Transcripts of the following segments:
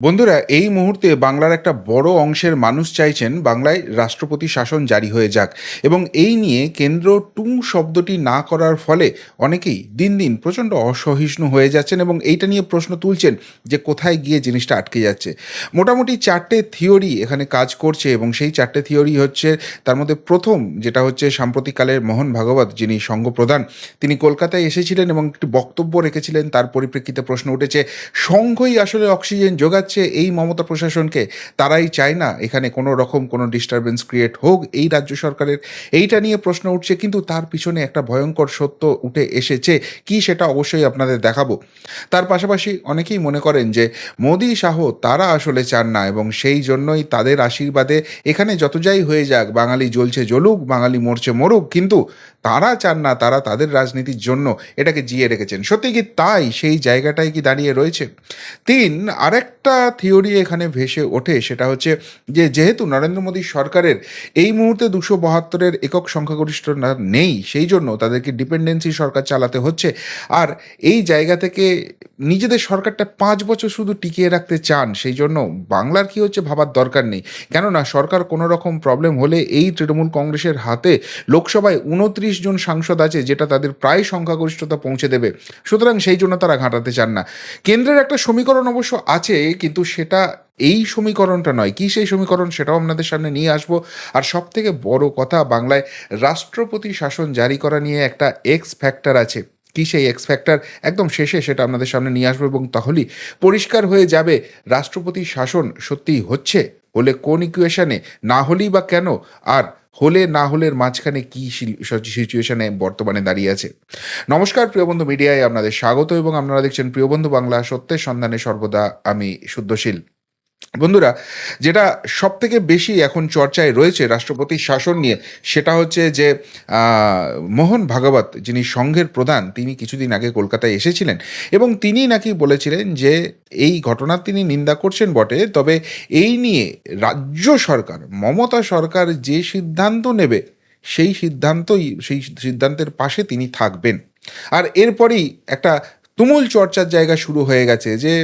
বন্ধুরা, এই মুহূর্তে বাংলার একটা বড় অংশের মানুষ চাইছেন বাংলায় রাষ্ট্রপতি শাসন জারি হয়ে যাক এবং এই নিয়ে কেন্দ্র টুং শব্দটি না করার ফলে অনেকেই দিন দিন প্রচণ্ড অসহিষ্ণু হয়ে যাচ্ছেন এবং এইটা নিয়ে প্রশ্ন তুলছেন যে কোথায় গিয়ে জিনিসটা আটকে যাচ্ছে। মোটামুটি চারটে থিওরি এখানে কাজ করছে এবং সেই চারটে থিওরি হচ্ছে, তার মধ্যে প্রথম যেটা হচ্ছে সাম্প্রতিককালের মোহন ভাগবত, যিনি সংঘপ্রধান তিনি কলকাতায় এসেছিলেন এবং একটি বক্তব্য রেখেছিলেন, তার পরিপ্রেক্ষিতে প্রশ্ন উঠেছে সংঘই আসলে অক্সিজেন যোগাচ্ছে? এই মমতা প্রশাসনকে, তারাই চায় না এখানে কোনো রকম কোনো ডিস্টারবেন্স ক্রিয়েট হোক এই রাজ্য সরকারের। এইটা নিয়ে প্রশ্ন উঠছে, কিন্তু তার পিছনে একটা ভয়ঙ্কর সত্য উঠে এসেছে, কি সেটা অবশ্যই আপনাদের দেখাবো। তার পাশাপাশি অনেকেই মনে করেন যে, মোদি শাহ তারা আসলে চান না এবং সেই জন্যই তাদের আশীর্বাদে এখানে যত যাই হয়ে যাক, বাঙালি জ্বলছে জ্বলুক, বাঙালি মরছে মরুক, কিন্তু তারা চান না তারা তাদের রাজনীতির জন্য এটাকে জিয়ে রেখেছেন। সত্যি কি তাই? সেই জায়গাটাই কি দাঁড়িয়ে রয়েছে? তিন, আরেকটা থিওরি এখানে ভেসে ওঠে, সেটা হচ্ছে যে যেহেতু নরেন্দ্র মোদী সরকারের এই মুহূর্তে দুশো বাহাত্তরের একক সংখ্যাগরিষ্ঠতা নেই, সেই জন্য তাদেরকে ডিপেন্ডেন্সি সরকার চালাতে হচ্ছে। আর এই জায়গা থেকে নিজেদের সরকারটা পাঁচ বছর শুধু টিকিয়ে রাখতে চান, সেই জন্য বাংলার কি হচ্ছে ভাবার দরকার নেই। কেননা সরকার কোনো রকম প্রবলেম হলে এই তৃণমূল কংগ্রেসের হাতে লোকসভায় উনত্রিশ জন সাংসদ আছে যেটা তাদের প্রায় সংখ্যাগরিষ্ঠতা পৌঁছে দেবে। সুতরাং সেই জন্য তারা ঘাঁটাতে চান না। কেন্দ্রের একটা সমীকরণ অবশ্য আছে, কিন্তু সেটা এই সমীকরণটা নয়। কি সেই সমীকরণ সেটাও আপনাদের সামনে নিয়ে আসব। আর সব থেকে বড় কথা, বাংলায় রাষ্ট্রপতি শাসন জারি করা নিয়ে একটা এক্স ফ্যাক্টর আছে। কি সেই এক্স ফ্যাক্টর একদম শেষে সেটা আপনাদের সামনে নিয়ে আসব এবং তাহলেই পরিষ্কার হয়ে যাবে রাষ্ট্রপতি শাসন সত্যিই হচ্ছে হলে কোন ইকুয়েশনে না হলেই বা কেন? আর হলে না হলের মাঝখানে কি সিচুয়েশনে বর্তমানে দাঁড়িয়ে আছে। নমস্কার প্রিয়বন্ধু মিডিয়ায় আপনাদের স্বাগত এবং আপনারা দেখছেন প্রিয়বন্ধু বাংলা সত্যের সন্ধানে সর্বদা আমি শুদ্ধশীল। বন্ধুরা, যেটা সব থেকে বেশি এখন চর্চায় রয়েছে রাষ্ট্রপতির শাসন নিয়ে, সেটা হচ্ছে যে মোহন ভাগবত, যিনি সংঘের প্রধান, তিনি কিছুদিন আগে কলকাতায় এসেছিলেন এবং তিনি নাকি বলেছিলেন যে, এই ঘটনার তিনি নিন্দা করছেন বটে, তবে এই নিয়ে রাজ্য সরকার, মমতা সরকার যে সিদ্ধান্ত নেবে, সেই সিদ্ধান্তই, সেই সিদ্ধান্তের পাশে তিনি থাকবেন। আর এরপরেই একটা তুমুল চর্চার জায়গা শুরু হয়ে গেছে যে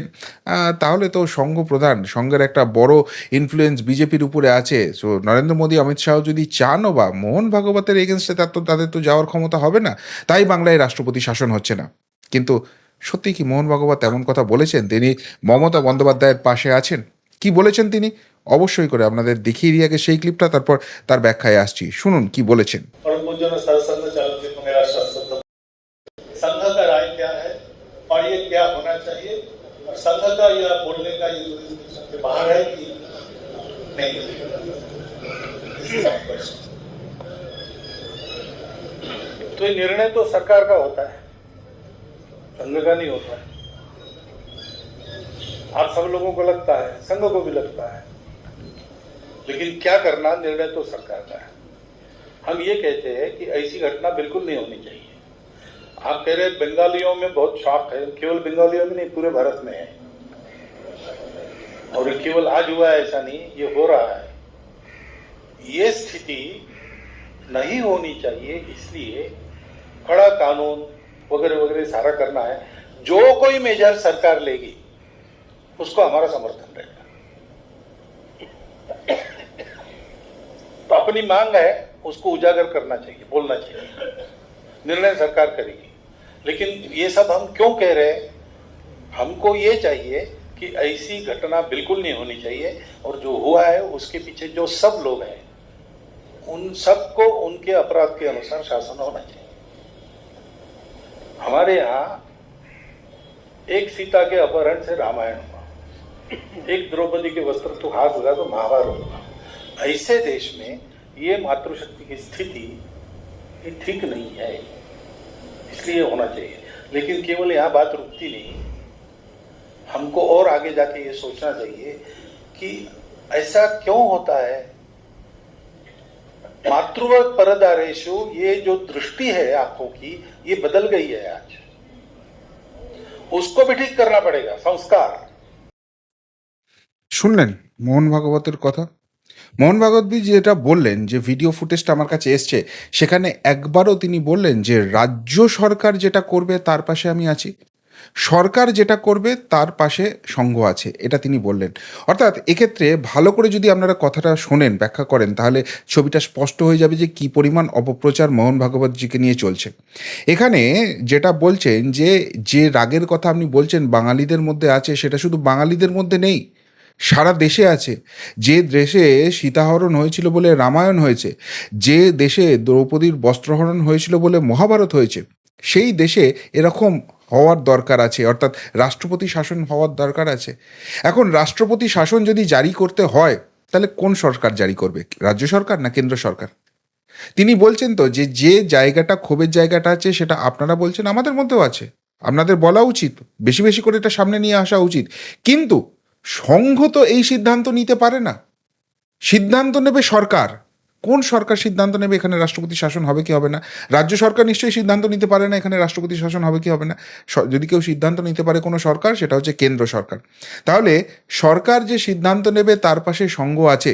তাহলে তো সংঘ প্রধান সংঘের একটা বড় ইনফ্লুয়েন্স বিজেপির উপরে আছে। সো নরেন্দ্র মোদী, অমিত শাহ যদি চানও বা মোহন ভাগবতের এগেনস্টে তার তো, তাদের তো যাওয়ার ক্ষমতা হবে না। তাই বাংলায় রাষ্ট্রপতি শাসন হচ্ছে না। কিন্তু সত্যি কি মোহন ভাগবত এমন কথা বলেছেন? তিনি মমতা বন্দ্যোপাধ্যায়ের পাশে আছেন? কি বলেছেন তিনি? অবশ্যই করে আপনাদের দেখিয়ে দিয়ে আগে সেই ক্লিপটা তারপর তার ব্যাখ্যায় আসছি। শুনুন কি বলেছেন। संघ का यह बोलने का ये बाहर है कि नहीं. तो ये निर्णय तो सरकार का होता है। संघ का नहीं होता है। आप सब लोगों को लगता है, संघ को भी लगता है। लेकिन क्या करना, निर्णय तो सरकार का है। हम ये कहते हैं कि ऐसी घटना बिल्कुल नहीं होनी चाहिए। आप कह रहे बंगालियों में बहुत शौक है। केवल बंगालियों में नहीं, पूरे भारत में है। और केवल आज हुआ है, ऐसा नहीं, ये हो रहा है। ये स्थिति नहीं होनी चाहिए, इसलिए कड़ा कानून वगैरह वगैरह सारा करना है। जो कोई मेजर सरकार लेगी, उसको हमारा समर्थन रहेगा। तो अपनी मांग है, उसको उजागर करना चाहिए, बोलना चाहिए। निर्णय सरकार करेगी। लेकिन ये सब हम क्यों कह रहे हैं? हमको ये चाहिए कि ऐसी घटना बिल्कुल नहीं होनी चाहिए। और जो हुआ है, उसके पीछे जो सब लोग हैं, उन सबको उनके अपराध के अनुसार शासन होना चाहिए। हमारे यहाँ एक सीता के अपहरण से रामायण हुआ। एक द्रौपदी के वस्त्र तो हाथ लगा तो महाभारत हुआ। ऐसे देश में ये मातृशक्ति की स्थिति ठीक नहीं है। इसलिए होना चाहिए लेकिन केवल यहाँ बात रुकती नहीं हमको और आगे जाके ये सोचना चाहिए कि ऐसा क्यों होता है मातृ परदारेशु ये जो दृष्टि है आंखों की ये बदल गई है आज उसको भी ठीक करना पड़ेगा संस्कार শুনলেন মোহন ভাগবতের কথা মোহন ভাগবতী যেটা বললেন যে ভিডিও ফুটেজটা আমার কাছে এসছে, সেখানে একবারও তিনি বললেন যে রাজ্য সরকার যেটা করবে তার পাশে আমি আছি। সরকার যেটা করবে তার পাশে সংঘ আছে, এটা তিনি বললেন। অর্থাৎ এক্ষেত্রে ভালো করে যদি আপনারা কথাটা শোনেন, ব্যাখ্যা করেন, তাহলে ছবিটা স্পষ্ট হয়ে যাবে যে কী পরিমাণ অপপ্রচার মোহন ভাগবতজিকে নিয়ে চলছে। এখানে যেটা বলছেন যে যে রাগের কথা আপনি বলছেন, বাঙালিদের মধ্যে আছে, সেটা শুধু বাঙালিদের মধ্যে নেই সারা দেশে আছে। যে দেশে সীতাহরণ হয়েছিল বলে রামায়ণ হয়েছে, যে দেশে দ্রৌপদীর বস্ত্রহরণ হয়েছিল বলে মহাভারত হয়েছে, সেই দেশে এরকম হওয়ার দরকার আছে, অর্থাৎ রাষ্ট্রপতি শাসন হওয়ার দরকার আছে। এখন রাষ্ট্রপতি শাসন যদি জারি করতে হয়, তাহলে কোন সরকার জারি করবে? রাজ্য সরকার না কেন্দ্র সরকার? তিনি বলছেন তো যে যে জায়গাটা ক্ষোভের জায়গাটা আছে, সেটা আপনারা বলছেন, আমাদের মধ্যেও আছে। আপনাদের বলা উচিত, বেশি বেশি করে এটা সামনে নিয়ে আসা উচিত। কিন্তু সংঘ তো এই সিদ্ধান্ত নিতে পারে না। সিদ্ধান্ত নেবে সরকার। কোন সরকার সিদ্ধান্ত নেবে? এখানে রাষ্ট্রপতি শাসন হবে কি হবে না? রাজ্য সরকার নিশ্চয়ই সিদ্ধান্ত নিতে পারে না, এখানে রাষ্ট্রপতি শাসন হবে কি হবে না? যদি কেউ সিদ্ধান্ত নিতে পারে কোনো সরকার, সেটা হচ্ছে কেন্দ্র সরকার। তাহলে সরকার যে সিদ্ধান্ত নেবে, তার পাশে সঙ্গ আছে।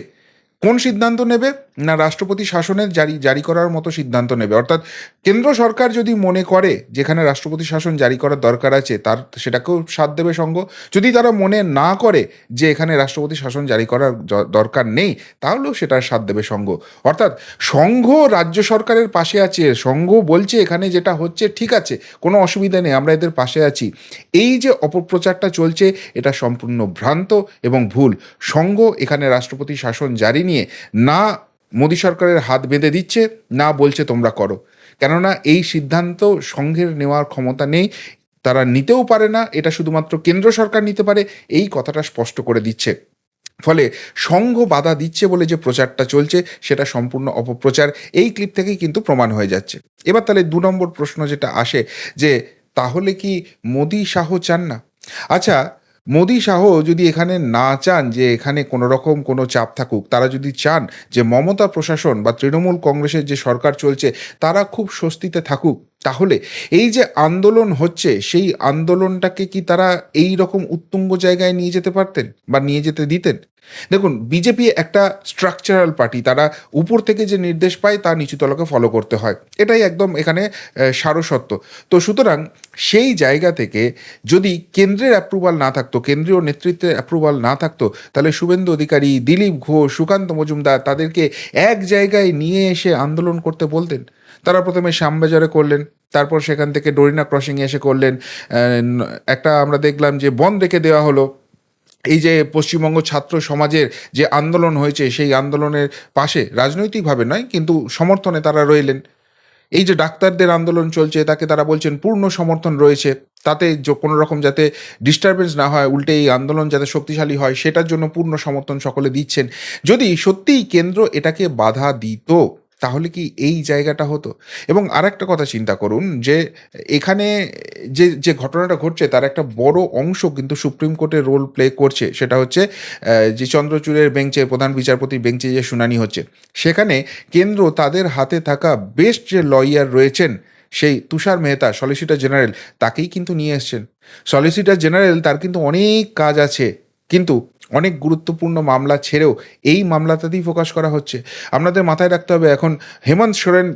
কোন সিদ্ধান্ত নেবে? না রাষ্ট্রপতি শাসনের জারি জারি করার মতো সিদ্ধান্ত নেবে। অর্থাৎ কেন্দ্র সরকার যদি মনে করে যেখানে রাষ্ট্রপতি শাসন জারি করার দরকার আছে, তার, সেটাকেও সাথ দেবে সঙ্গ যদি তারা মনে না করে যে এখানে রাষ্ট্রপতি শাসন জারি করার দরকার নেই, তাহলেও সেটার সাথ দেবে সঙ্গ অর্থাৎ সংঘ রাজ্য সরকারের পাশে আছে, সংঘ বলছে এখানে যেটা হচ্ছে ঠিক আছে, কোনো অসুবিধা নেই, আমরা এদের পাশে আছি। এই যে অপপ্রচারটা চলছে, এটা সম্পূর্ণ ভ্রান্ত এবং ভুল। সংঘ এখানে রাষ্ট্রপতি শাসন জারি নিয়ে না মোদী সরকারের হাত বেঁধে দিচ্ছে, না বলছে তোমরা করো। কেননা এই সিদ্ধান্ত সংঘের নেওয়ার ক্ষমতা নেই, তারা নিতেও পারে না, এটা শুধুমাত্র কেন্দ্র সরকার নিতে পারে, এই কথাটা স্পষ্ট করে দিচ্ছে। ফলে সংঘ বাধা দিচ্ছে বলে যে প্রচারটা চলছে, সেটা সম্পূর্ণ অপপ্রচার, এই ক্লিপ থেকেই কিন্তু প্রমাণ হয়ে যাচ্ছে। এবার তাহলে দু নম্বর প্রশ্ন যেটা আসে যে, তাহলে কি মোদি শাহ চান না? আচ্ছা মোদি শাহ যদি এখানে না চান যে এখানে কোনো রকম কোনো চাপ থাকুক, তারা যদি চান যে মমতা প্রশাসন বা তৃণমূল কংগ্রেসের যে সরকার চলছে, তারা খুব স্বস্তিতে থাকুক, তাহলে এই যে আন্দোলন হচ্ছে, সেই আন্দোলনটাকে কি তারা এই রকম উত্তুঙ্গ জায়গায় নিয়ে যেতে পারতেন বা নিয়ে যেতে দিতেন? দেখুন, বিজেপি একটা স্ট্রাকচারাল পার্টি তারা উপর থেকে যে নির্দেশ পায়, তা নিচুতলাকে ফলো করতে হয়। এটাই একদম এখানে সারসত্ব তো সুতরাং সেই জায়গা থেকে যদি কেন্দ্রের অ্যাপ্রুভাল না থাকতো, কেন্দ্রীয় নেতৃত্বের অ্যাপ্রুভাল না থাকতো, তাহলে শুভেন্দু অধিকারী, দিলীপ ঘোষ, সুকান্ত মজুমদার, তাদেরকে এক জায়গায় নিয়ে এসে আন্দোলন করতে বলতেন। তারা প্রথমে শ্যামবাজারে করলেন, তারপর সেখান থেকে ডরিনা ক্রসিংয়ে এসে করলেন। একটা আমরা দেখলাম যে বন রেখে দেওয়া হলো। এই যে পশ্চিমবঙ্গ ছাত্র সমাজের যে আন্দোলন হয়েছে, সেই আন্দোলনের পাশে রাজনৈতিকভাবে নয়, কিন্তু সমর্থনে তারা রইলেন। এই যে ডাক্তারদের আন্দোলন চলছে, তাকে তারা বলছেন পূর্ণ সমর্থন রয়েছে। তাতে কোনো রকম যাতে ডিস্টারবেন্স না হয়, উল্টে এই আন্দোলন যাতে শক্তিশালী হয়, সেটার জন্য পূর্ণ সমর্থন সকলে দিচ্ছেন। যদি সত্যিই কেন্দ্র এটাকে বাধা দিত তাহলে কি এই জায়গাটা হতো? এবং আরেকটা কথা চিন্তা করুন যে, এখানে যে যে ঘটনাটা ঘটছে তার একটা বড় অংশ কিন্তু সুপ্রিম কোর্টে রোল প্লে করছে। সেটা হচ্ছে যে চন্দ্রচূড়ের বেঞ্চে প্রধান বিচারপতি বেঞ্চে যে শুনানি হচ্ছে, সেখানে কেন্দ্র তাদের হাতে থাকা বেস্ট যে লয়ার রয়েছেন, সেই তুষার মেহতা সলিসিটর জেনারেল তাকেই কিন্তু নিয়ে এসছেন। সলিসিটর জেনারেল তার কিন্তু অনেক কাজ আছে, কিন্তু অনেক গুরুত্বপূর্ণ মামলা ছেড়েও এই মামলাটাতেই ফোকাস করা হচ্ছে। আপনাদের মাথায় রাখতে হবে, এখন হেমন্ত সোরেন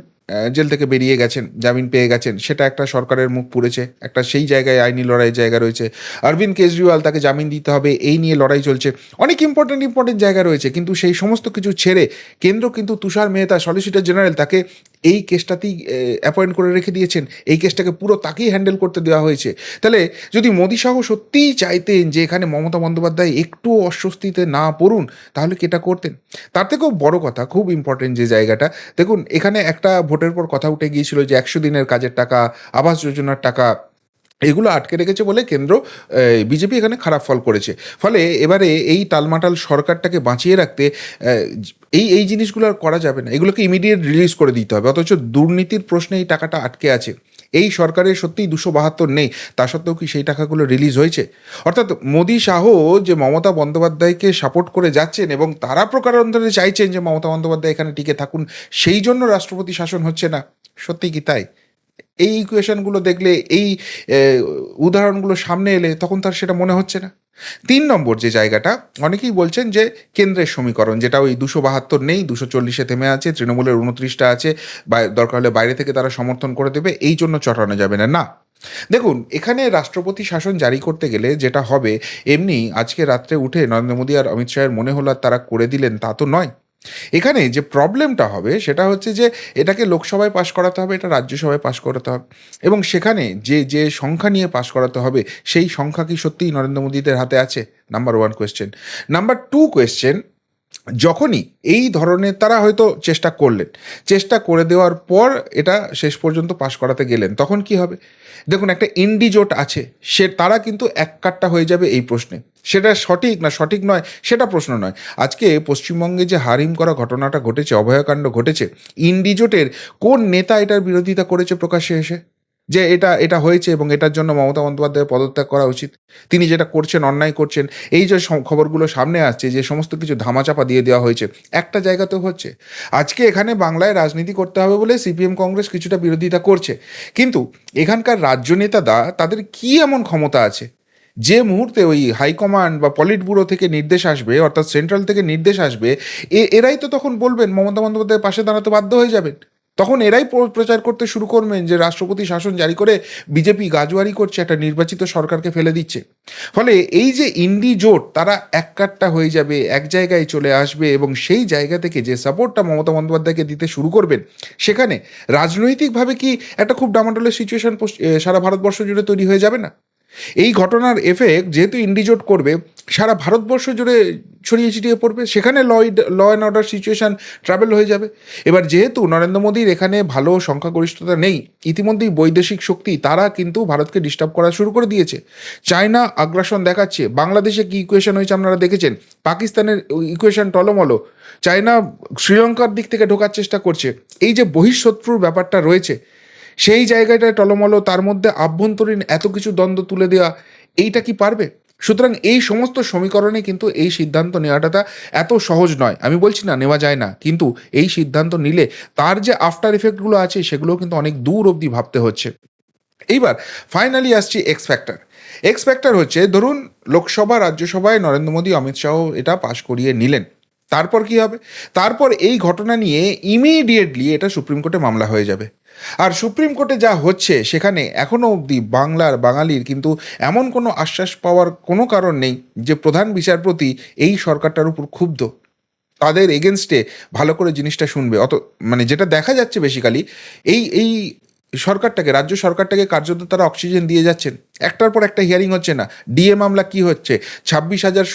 জেল থেকে বেরিয়ে গেছেন, জামিন পেয়ে গেছেন, সেটা একটা সরকারের মুখ পুড়েছে, একটা সেই জায়গায় আইনি লড়াইয়ের জায়গা রয়েছে। অরবিন্দ কেজরিওয়াল তাকে জামিন দিতে হবে, এই নিয়ে লড়াই চলছে। অনেক ইম্পর্টেন্ট ইম্পর্টেন্ট জায়গা রয়েছে, কিন্তু সেই সমস্ত কিছু ছেড়ে কেন্দ্র কিন্তু তুষার মেহতা সলিসিটর জেনারেল তাকে এই কেসটাতেই অ্যাপয়েন্ট করে রেখে দিয়েছেন। এই কেসটাকে পুরো তাকেই হ্যান্ডেল করতে দেওয়া হয়েছে। তাহলে যদি মোদী সহ সত্যিই চাইতেন যে এখানে মমতা বন্দ্যোপাধ্যায় একটু অস্বস্তিতে না পড়ুন, তাহলে কি এটা করতেন? তার থেকেও বড় কথা, খুব ইম্পর্টেন্ট যে জায়গাটা। দেখুন, এখানে একটা ভোটের পর কথা উঠে গিয়েছিল যে একশো দিনের কাজের টাকা, আবাস যোজনার টাকা এগুলো আটকে রেখেছে বলে কেন্দ্র বিজেপি এখানে খারাপ ফল করেছে। ফলে এবারে এই টালমাটাল সরকারটাকে বাঁচিয়ে রাখতে এই এই জিনিসগুলো আর করা যাবে না। এগুলোকে ইমিডিয়েট রিলিজ করে দিতে হবে। অথচ দুর্নীতির প্রশ্নে এই টাকাটা আটকে আছে। এই সরকারের সত্যিই দুশো বাহাত্তর নেই। তা সত্ত্বেও কি সেই টাকাগুলো রিলিজ হয়েছে? অর্থাৎ মোদী শাহ যে মমতা বন্দ্যোপাধ্যায়কে সাপোর্ট করে যাচ্ছেন এবং তারা প্রকারান্তরে চাইছেন যে মমতা বন্দ্যোপাধ্যায় এখানে টিকে থাকুন, সেই জন্য রাষ্ট্রপতি শাসন হচ্ছে না। সত্যি কি তাই? এই ইকুয়েশনগুলো দেখলে, এই উদাহরণগুলো সামনে এলে তখন তার সেটা মনে হচ্ছে না। তিন নম্বর যে জায়গাটা, অনেকেই বলছেন যে কেন্দ্রের সমীকরণ, যেটা ওই দুশো বাহাত্তর নেই, দুশো চল্লিশে থেমে আছে, তৃণমূলের উনত্রিশটা আছে, বা, দরকার হলে বাইরে থেকে তারা সমর্থন করে দেবে, এই জন্য চটানো যাবে না। না। দেখুন, এখানে রাষ্ট্রপতি শাসন জারি করতে গেলে যেটা হবে, এমনি আজকে রাত্রে উঠে নরেন্দ্র মোদী আর অমিত শাহের মনে হলো আর তারা করে দিলেন, তা তো নয়। এখানে যে প্রবলেমটা হবে সেটা হচ্ছে যে এটাকে লোকসভায় পাশ করাতে হবে, এটা রাজ্যসভায় পাশ করাতে হবে। এবং সেখানে যে যে সংখ্যা নিয়ে পাশ করাতে হবে, সেই সংখ্যা কি সত্যিই নরেন্দ্র মোদীদের হাতে আছে? Number one question number two question যখনই এই ধরনের তারা হয়তো চেষ্টা করলেন, চেষ্টা করে দেওয়ার পর এটা শেষ পর্যন্ত পাশ করাতে গেলেন, তখন কি হবে? দেখুন, একটা ইন্ডিজোট আছে, সে, তারা কিন্তু এক কাট্টা হয়ে যাবে এই প্রশ্নে। সেটা সঠিক না সঠিক নয়, সেটা প্রশ্ন নয়। আজকে পশ্চিমবঙ্গে যে হারিম করা ঘটনাটা ঘটেছে, অভয়াকাণ্ড ঘটেছে, ইন্ডিজোটের কোন নেতা এটার বিরোধিতা করেছে প্রকাশ্যে এসে? যে এটা এটা হয়েছে এবং এটার জন্য মমতা বন্দ্যোপাধ্যায়ের পদত্যাগ করা উচিত। তিনি যেটা করছেন, অন্যায় করছেন, এই যে খবরগুলো সামনে আসছে যে সমস্ত কিছু ধামাচাপা দিয়ে দেওয়া হয়েছে, একটা জায়গাতেও হচ্ছে। আজকে এখানে বাংলায় রাজনীতি করতে হবে বলে সিপিএম কংগ্রেস কিছুটা বিরোধিতা করছে। কিন্তু এখানকার রাজ্য নেতাদা তাদের কি এমন ক্ষমতা আছে? যে মুহূর্তে ওই হাইকমান্ড বা পলিট ব্যুরো থেকে নির্দেশ আসবে, অর্থাৎ সেন্ট্রাল থেকে নির্দেশ আসবে, এ, এরাই তো তখন বলবেন মমতা বন্দ্যোপাধ্যায়ের পাশে দাঁড়াতে বাধ্য হয়ে যাবেন। তখন এরাই প্র- প্রচার করতে শুরু করবেন যে রাষ্ট্রপতি শাসন জারি করে বিজেপি গাজুয়ারি করছে, একটা নির্বাচিত সরকারকে ফেলে দিচ্ছে। ফলে এই যে ইন্ডি জোট, তারা এক কাট্টা হয়ে যাবে, এক জায়গায় চলে আসবে এবং সেই জায়গা থেকে যে সাপোর্টটা মমতা বন্দ্যোপাধ্যায়কে দিতে শুরু করবেন, সেখানে রাজনৈতিকভাবে কি একটা খুব ডামাডোলের সিচুয়েশন সারা ভারতবর্ষ জুড়ে তৈরি হয়ে যাবে না? এই ঘটনার এফেক্ট যেহেতু ইন্ডিজোট করবে, সারা ভারতবর্ষ জুড়ে ছড়িয়ে ছিটিয়ে পড়বে, সেখানে law law and order situation travel হয়ে যাবে। এবার যেহেতু নরেন্দ্র মোদীর এখানে ভালো সংখ্যাগরিষ্ঠতা নেই, ইতিমধ্যেই বৈদেশিক শক্তি তারা কিন্তু ভারতকে ডিস্টার্ব করা শুরু করে দিয়েছে। চায়না আগ্রাসন দেখাচ্ছে, বাংলাদেশে কী ইকুয়েশন হয়েছে আপনারা দেখেছেন? পাকিস্তানের ইকুয়েশন টলমলো। চায়না শ্রীলঙ্কার দিক থেকে ঢোকার চেষ্টা করছে। এই যে বহিঃশত্রুর ব্যাপারটা রয়েছে সেই জায়গাটায় টলমলো, তার মধ্যে আভ্যন্তরীণ এত কিছু দ্বন্দ্ব তুলে দেওয়া এইটা কি পারবে? সুতরাং এই সমস্ত সমীকরণে কিন্তু এই সিদ্ধান্ত নেওয়াটা এত সহজ নয়। আমি বলছি না, নেওয়া যায় না। কিন্তু এই সিদ্ধান্ত নিলে তার যে আফটার এফেক্টগুলো আছে সেগুলো কিন্তু অনেক দূর অবধি ভাবতে হচ্ছে। এইবার ফাইনালি আসছি এক্স ফ্যাক্টর এক্স ফ্যাক্টর হচ্ছে, ধরুন লোকসভা, রাজ্যসভায় নরেন্দ্র মোদী, অমিত শাহ এটা পাশ করিয়ে নিলেন। তারপর কি হবে? তারপর এই ঘটনা নিয়ে ইমিডিয়েটলি এটা সুপ্রিম কোর্টে মামলা হয়ে যাবে। আর সুপ্রিম কোর্টে যা হচ্ছে সেখানে এখনও অবধি বাংলার বাঙালির কিন্তু এমন কোনো আশ্বাস পাওয়ার কোনো কারণ নেই যে প্রধান বিচারপতি এই সরকারটার উপর ক্ষুব্ধ। তাদের এগেনস্টে ভালো করে জিনিসটা শুনবে। অত মানে যেটা দেখা যাচ্ছে বেসিক্যালি এই এই সরকারটাকে, রাজ্য সরকারটাকে কার্যত তারা অক্সিজেন দিয়ে যাচ্ছেন। একটার পর একটা হিয়ারিং হচ্ছে না। ডিএ মামলা কি হচ্ছে? ছাব্বিশ হাজার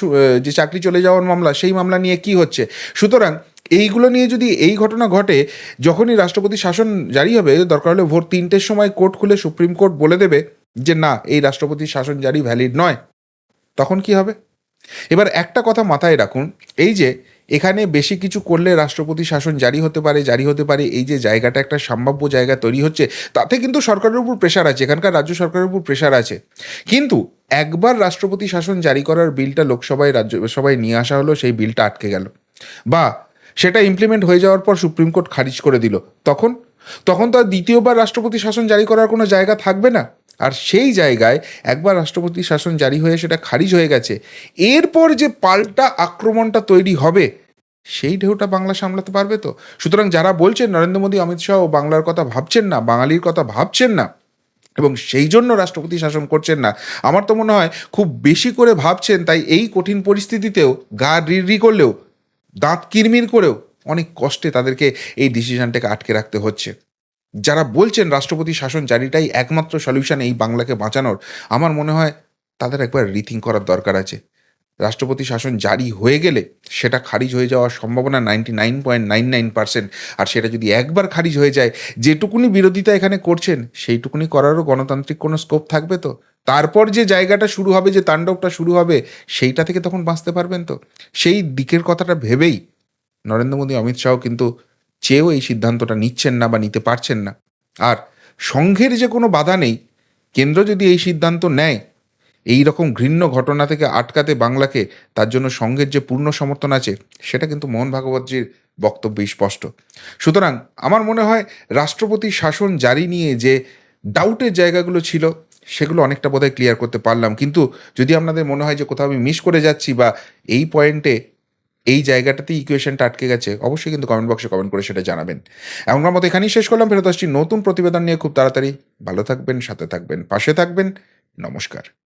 যে চাকরি চলে যাওয়ার মামলা, সেই মামলা নিয়ে কি হচ্ছে? সুতরাং এইগুলো নিয়ে যদি এই ঘটনা ঘটে, যখনই রাষ্ট্রপতি শাসন জারি হবে, দরকার হলে ভোর তিনটের সময় কোর্ট খুলে সুপ্রিম কোর্ট বলে দেবে যে, না, এই রাষ্ট্রপতি শাসন জারি ভ্যালিড নয়। তখন কি হবে? এবার একটা কথা মাথায় রাখুন, এই যে, এখানে বেশি কিছু করলে রাষ্ট্রপতি শাসন জারি হতে পারে, জারি হতে পারে, এই যে জায়গাটা একটা সম্ভাব্য জায়গা তৈরি হচ্ছে, তাতে কিন্তু সরকারের উপর প্রেশার আছে, এখানকার রাজ্য সরকারের উপর প্রেশার আছে। কিন্তু একবার রাষ্ট্রপতি শাসন জারি করার বিলটা লোকসভায় রাজ্যসভায় নিয়ে আসা হলো, সেই বিলটা আটকে গেল। বা সেটা ইমপ্লিমেন্ট হয়ে যাওয়ার পর সুপ্রিম কোর্ট খারিজ করে দিল। তখন? তখন তো আর দ্বিতীয়বার রাষ্ট্রপতি শাসন জারি করার কোনো জায়গা থাকবে না। আর সেই জায়গায় একবার রাষ্ট্রপতি শাসন জারি হয়ে সেটা খারিজ হয়ে গেছে। এরপর যে পাল্টা আক্রমণটা তৈরি হবে, সেই ঢেউটা বাংলা সামলাতে পারবে তো? সুতরাং যারা বলছেন নরেন্দ্র মোদী, অমিত শাহ বাংলার কথা ভাবছেন না, বাঙালির কথা ভাবছেন না, এবং সেই জন্য রাষ্ট্রপতি শাসন করছেন না, আমার তো মনে হয় খুব বেশি করে ভাবছেন, তাই এই কঠিন পরিস্থিতিতেও গা রিড়ি করলেও দাঁত কিরমির করেও অনেক কষ্টে তাদেরকে এই ডিসিশনটাকে আটকে রাখতে হচ্ছে। যারা বলছেন রাষ্ট্রপতি শাসন জারিটাই একমাত্র সলিউশন এই বাংলাকে বাঁচানোর, আমার মনে হয় তাদের একবার রিথিং করার দরকার আছে। রাষ্ট্রপতি শাসন জারি হয়ে গেলে সেটা খারিজ হয়ে যাওয়ার সম্ভাবনা ninety nine point nine nine percent আর সেটা যদি একবার খারিজ হয়ে যায়, যেটুকুনি বিরোধিতা এখানে করছেন, সেইটুকুনি করারও গণতান্ত্রিক কোনো স্কোপ থাকবে তো? তারপর যে জায়গাটা শুরু হবে, যে তাণ্ডবটা শুরু হবে, সেইটা থেকে তখন বাঁচতে পারবেন তো? সেই দিকের কথাটা ভেবেই নরেন্দ্র মোদী, অমিত শাহ কিন্তু চেয়েও এই সিদ্ধান্তটা নিচ্ছেন না বা নিতে পারছেন না। আর সংঘের যে কোনো বাধা নেই, কেন্দ্র যদি এই সিদ্ধান্ত নেয়, এই রকম ঘৃণ্য ঘটনা থেকে আটকাতে বাংলাকে তার জন্য সংঘের যে পূর্ণ সমর্থন আছে, সেটা কিন্তু মোহন ভাগবতজির বক্তব্যে স্পষ্ট। সুতরাং আমার মনে হয় রাষ্ট্রপতি শাসন জারি নিয়ে যে ডাউটের জায়গাগুলো ছিল সেগুলো অনেকটা বোধহয় ক্লিয়ার করতে পারলাম। কিন্তু যদি আপনাদের মনে হয় যে কোথাও আমি মিস করে যাচ্ছি বা এই পয়েন্টে এই জায়গাটাতে ইকুয়েশনটা আটকে গেছে, অবশ্যই কিন্তু কমেন্ট বক্সে কমেন্ট করে সেটা জানাবেন। এমনকার মতো এখানেই শেষ করলাম। ফেরত আসছি নতুন প্রতিবেদন নিয়ে। খুব তাড়াতাড়ি। ভালো থাকবেন, সাথে থাকবেন, পাশে থাকবেন। নমস্কার।